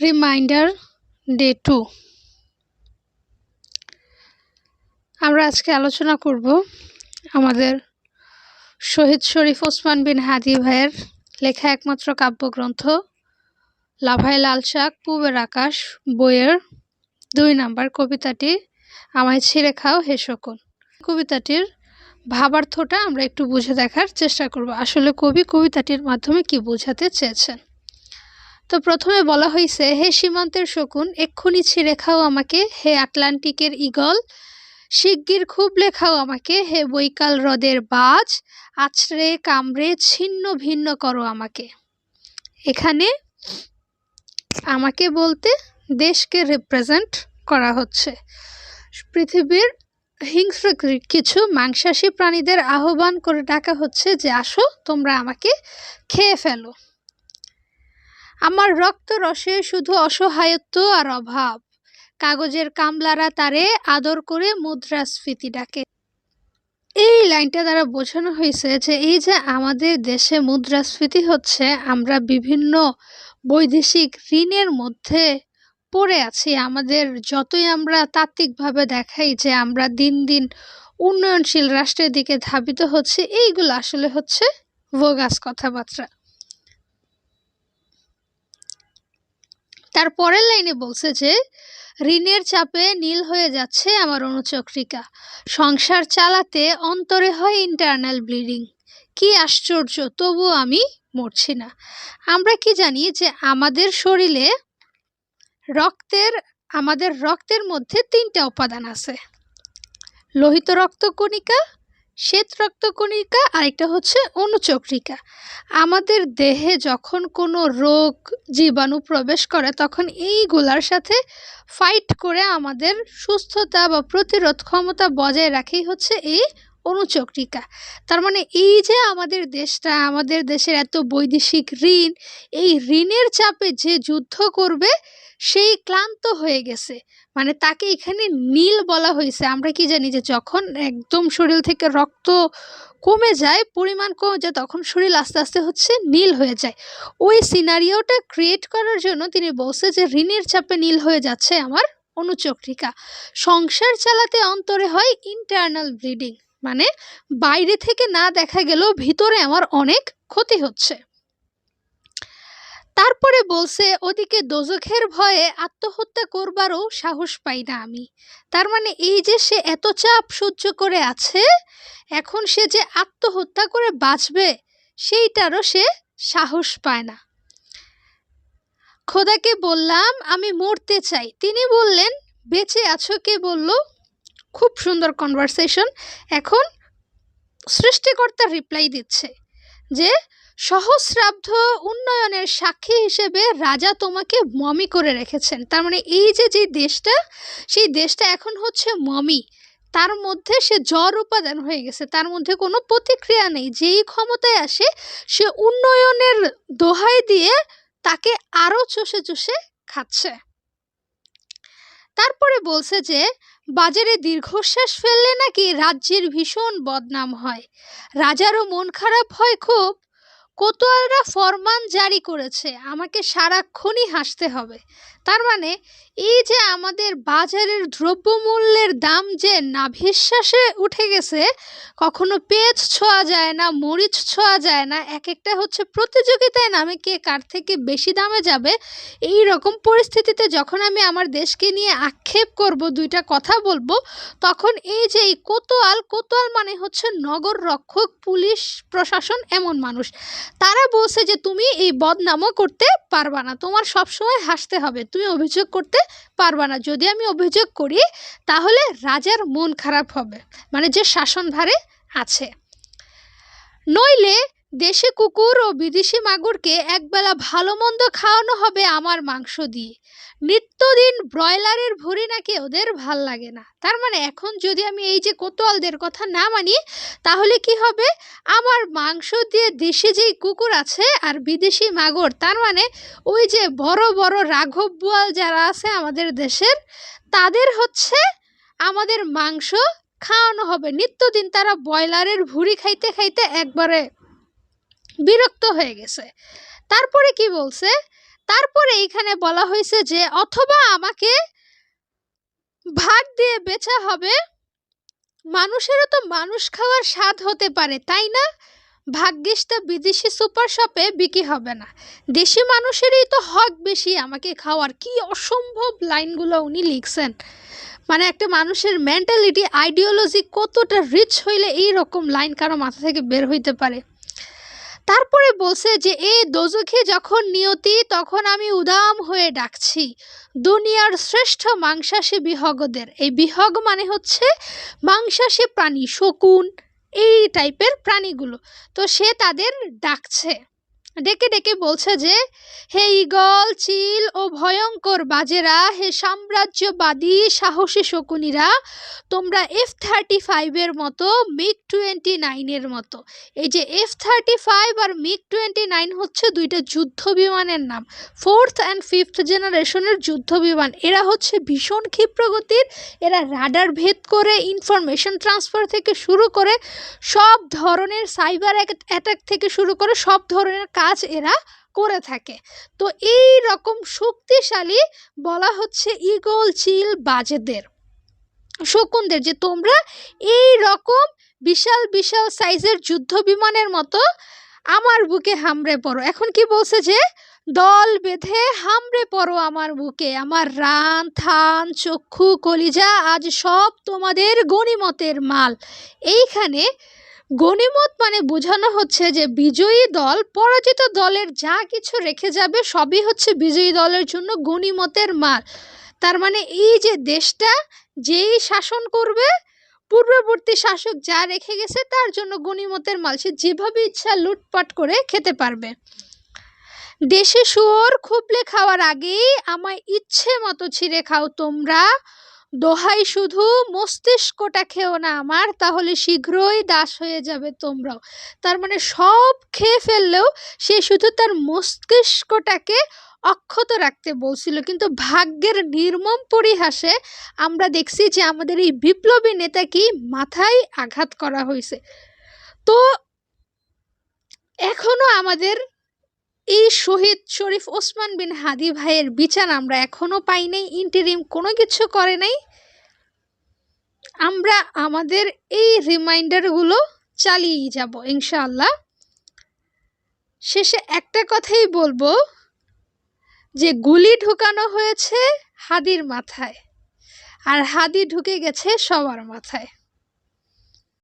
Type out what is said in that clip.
Reminder day to আমরা আজকে আলোচনা করব আমাদের শহীদ শরীফ ওসমান বিন হাদি ভাইয়ের লেখা একমাত্র কাব্যগ্রন্থ লাভায় লাল শাক পূবের আকাশ বইয়ের দুই নাম্বার কবিতাটি আমায় ছিঁড়ে খাও হে শকুন। কবিতাটির ভাবার্থটা আমরা একটু বুঝে দেখার চেষ্টা করব। আসলে কবি কবিতাটির মাধ্যমে কি বোঝাতে চেয়েছেন? তো প্রথমে বলা হয়েছে হে সীমান্তের শকুন, এক্ষুনি ছিঁড়ে খাও আমাকে, হে আটলান্টিকের ইগল শিগগির খুব লেখাও আমাকে, হে বৈকাল হ্রদের বাজ, আছড়ে কামড়ে ছিন্ন ভিন্ন করো আমাকে। এখানে আমাকে বলতে দেশকে রিপ্রেজেন্ট করা হচ্ছে। পৃথিবীর হিংস্র কিছু মাংসাশী প্রাণীদের আহ্বান করে ডাকা হচ্ছে যে, আসো, তোমরা আমাকে খেয়ে ফেলো। আমার রক্ত রসে শুধু অসহায়ত্ব আর অভাব। কাগজের কামলারা তারে আদর করে মুদ্রাস্ফীতি ডাকে। এই লাইনটা দ্বারা বোঝানো হয়েছে যে এই যে আমাদের দেশে মুদ্রাস্ফীতি হচ্ছে, আমরা বিভিন্ন বৈদেশিক ঋণের মধ্যে পড়ে আছি। আমাদের যতই আমরা তাত্ত্বিকভাবে দেখাই যে আমরা দিন দিন উন্নয়নশীল রাষ্ট্রের দিকে ধাবিত হচ্ছে, এইগুলো আসলে হচ্ছে ভোগাস কথাবার্তা। তার পরের লাইনে বলছে যে, ঋণের চাপে নীল হয়ে যাচ্ছে আমার অনুচক্রিকা। সংসার চালাতে অন্তরে হয় ইন্টারনাল ব্লিডিং কি আশ্চর্য তবু আমি মরছি না। আমরা কি জানি যে আমাদের শরীরে রক্তের, আমাদের রক্তের মধ্যে তিনটা উপাদান আছে। লোহিত রক্তকণিকা শ্বেত রক্তকণিকা আরেকটা হচ্ছে অনুচক্রিকা। আমাদের দেহে যখন কোনো রোগ, জীবাণু প্রবেশ করে, তখন এইগুলার সাথে ফাইট করে আমাদের সুস্থতা বা প্রতিরোধ ক্ষমতা বজায় রাখেই হচ্ছে এই অনুচক্রিকা। তার মানে এই যে আমাদের দেশটা, আমাদের দেশের এত বৈদেশিক ঋণ, এই ঋণের চাপে যে যুদ্ধ করবে, সেই ক্লান্ত হয়ে গেছে। মানে তাকে এখানে নীল বলা হয়েছে। আমরা কি জানি যে যখন একদম শরীর থেকে রক্ত কমে যায়, পরিমাণ কমে যায়, তখন শরীর আস্তে আস্তে হচ্ছে নীল হয়ে যায়। ওই সিনারিওটা ক্রিয়েট করার জন্য তিনি বলছে যে ঋণের চাপে নীল হয়ে যাচ্ছে আমার অনুচক্রিকা। সংসার চালাতে অন্তরে হয় ইন্টারনাল ব্লিডিং মানে বাইরে থেকে না দেখা গেলেও ভিতরে আমার অনেক ক্ষতি হচ্ছে। তারপরে বলছে, ওদিকে দোজখের ভয়ে আত্মহত্যা করবারও সাহস পাই না আমি। তার মানে এই যে সে এত চাপ সহ্য করে আছে, এখন সে যে আত্মহত্যা করে বাঁচবে, সেইটারও সে সাহস পায় না। খোদাকে বললাম, আমি মরতে চাই। তিনি বললেন, বেঁচে আছো? কে বলল খুব সুন্দর কনভারসেশন এখন সৃষ্টিকর্তা রিপ্লাই দিচ্ছে যে সহস্রাব্দ উন্নয়নের সাক্ষী হিসেবে রাজা তোমাকে মমি করে রেখেছেন। তার মানে এই যে যে দেশটা, সেই দেশটা এখন হচ্ছে মমি। তার মধ্যে সে জ্বর উপাদান হয়ে গেছে। তার মধ্যে কোনো প্রতিক্রিয়া নেই। যেই ক্ষমতায় আসে, সে উন্নয়নের দোহাই দিয়ে তাকে আরও চষে চষে খাচ্ছে। তারপরে বলছে যে, বাজারে দীর্ঘশ্বাস ফেললে নাকি রাজ্যের ভীষণ বদনাম হয়। রাজারও মন খারাপ হয় খুব। কোতোয়ালরা ফরমান জারি করেছে। আমাকে সারাক্ষণই হাসতে হবে। তার মানে এই যে আমাদের বাজারের দ্রব্যমূল্যের দাম যে নাভিশ্বাসে উঠে গেছে, কখনো পেঁয়াজ ছোঁয়া যায় না, মরিচ ছোঁয়া যায় না, এক একটা হচ্ছে প্রতিযোগিতায় নামে কে কার থেকে বেশি দামে যাবে। এই রকম পরিস্থিতিতে যখন আমি আমার দেশকে নিয়ে আক্ষেপ করব, দুইটা কথা বলব, তখন এই যে এই কোতোয়াল কোতোয়াল মানে হচ্ছে নগর রক্ষক, পুলিশ, প্রশাসন এমন মানুষ। তারা বলছে যে, তুমি এই বদনামও করতে পারবা না। তোমার সবসময় হাসতে হবে। তুমি অভিযোগ করতে পারবা না। যদি আমি অভিযোগ করি, তাহলে রাজার মন খারাপ হবে। মানে যে শাসনভারে আছে। নইলে দেশি কুকুর ও বিদেশি মাগুরকে একবেলা ভালো মন্দ খাওয়ানো হবে আমার মাংস দিয়ে। নিত্যদিন ব্রয়লারের ভুঁড়ি নাকি ওদের ভালো লাগে না। তার মানে এখন যদি আমি এই যে কোতোয়ালদের কথা না মানি, তাহলে কি হবে? আমার মাংস দিয়ে দেশি যেই কুকুর আছে আর বিদেশি মাগুর, তার মানে ওই যে বড় বড় রাঘব বোয়াল যারা আছে আমাদের দেশের, তাদের হচ্ছে আমাদের মাংস খাওয়ানো হবে। নিত্যদিন তারা ব্রয়লারের ভুঁড়ি খাইতে খাইতে একবারে বিরক্ত হয়ে গেছে। তারপরে কি বলছে? তারপরে এইখানে বলা হয়েছে যে, অথবা আমাকে ভাগ দিয়ে বেচা হবে। মানুষেরও তো মানুষ খাওয়ার স্বাদ হতে পারে, তাই না? ভাগ্যিস তা বিদেশি সুপার শপে বিক্রি হবে না। দেশি মানুষেরই তো হক বেশি আমাকে খাওয়ার। কি অসম্ভব লাইনগুলো উনি লিখছেন। মানে একটা মানুষের মেন্টালিটি আইডিওলজি কতটা রিচ হইলে এই রকম লাইন কারও মাথা থেকে বের হইতে পারে? তারপরে বলছে যে, এ দোজখে যখন নিয়তি, তখন আমি উদাম হয়ে ডাকছি। দুনিয়ার শ্রেষ্ঠ মাংসাশী বিহগদের। এই বিহগ মানে হচ্ছে মাংসাশী প্রাণী, শকুন, এই টাইপের প্রাণীগুলো। তো সে তাদের ডাকছে। ডেকে ডেকে বলছে যে, হে ইগল চিল ও ভয়ঙ্কর বাজেরা, হে সাম্রাজ্যবাদী, সাহসী শকুনিরা, তোমরা এফ থার্টি ফাইভের মতো মিগ টোয়েন্টি নাইনের মতো। এই যে এফ থার্টি ফাইভ আর মিগ টোয়েন্টি নাইন হচ্ছে দুইটা যুদ্ধ বিমানের নাম। ফোর্থ অ্যান্ড ফিফথ জেনারেশনের যুদ্ধ বিমান। এরা হচ্ছে ভীষণ ক্ষিপ্রগতির, এরা রাডার ভেদ করে ইনফরমেশন ট্রান্সফার থেকে শুরু করে, সব ধরনের সাইবার অ্যাটাক থেকে শুরু করে, সব ধরনের কাজ এরা করে থাকে। তো এই রকম শক্তিশালী বলা হচ্ছে ইগল চিল বাজেদের। শকুনদের যে তোমরা এই রকম বিশাল বিশাল সাইজের যুদ্ধ বিমানের মতো আমার বুকে হামড়ে পড়ো। এখন কি বলছে যে, দল বেঁধে হামড়ে পড়ো আমার বুকে। আমার রান, থান, চক্ষু, কলিজা, আজ সব তোমাদের গণিমতের মাল। এইখানে গণিমত মানে বোঝানো হচ্ছে যে বিজয়ী দল পরাজিত দলের যা কিছু রেখে যাবে সবই হচ্ছে বিজয়ী দলের জন্য গণিমতের মাল তার মানে এই যে দেশটা যেই শাসন করবে, পূর্ববর্তী শাসক যা রেখে গেছে তার জন্য গণিমতের মাল। সে যেভাবে ইচ্ছা লুটপাট করে খেতে পারবে। দেশে শুয়োর খুবলে খাওয়ার আগেই আমায় ইচ্ছে মতো ছিঁড়ে খাও তোমরা। দোহাই শুধু মস্তিষ্কটা খেও না আমার, তাহলে শীঘ্রই দাস হয়ে যাবে তোমরাও। তার মানে সব খেয়ে ফেললেও সে শুধু তার মস্তিষ্কটাকে অক্ষত রাখতে বলছিল। কিন্তু ভাগ্যের নির্মম পরিহাসে আমরা দেখছি যে আমাদের এই বিপ্লবী নেতাকে মাথায় আঘাত করা হয়েছে। তো এখনও আমাদের এই শহীদ শরীফ ওসমান বিন হাদি ভাইয়ের বিচার আমরা এখনও পাই নাই ইন্টারিম কোনো কিছু করে নাই। আমরা আমাদের এই রিমাইন্ডারগুলো চালিয়ে যাব, ইনশাআল্লাহ। শেষে একটা কথাই বলব, যে গুলি ঢুকানো হয়েছে হাদির মাথায়, আর হাদি ঢুকে গেছে সবার মাথায়।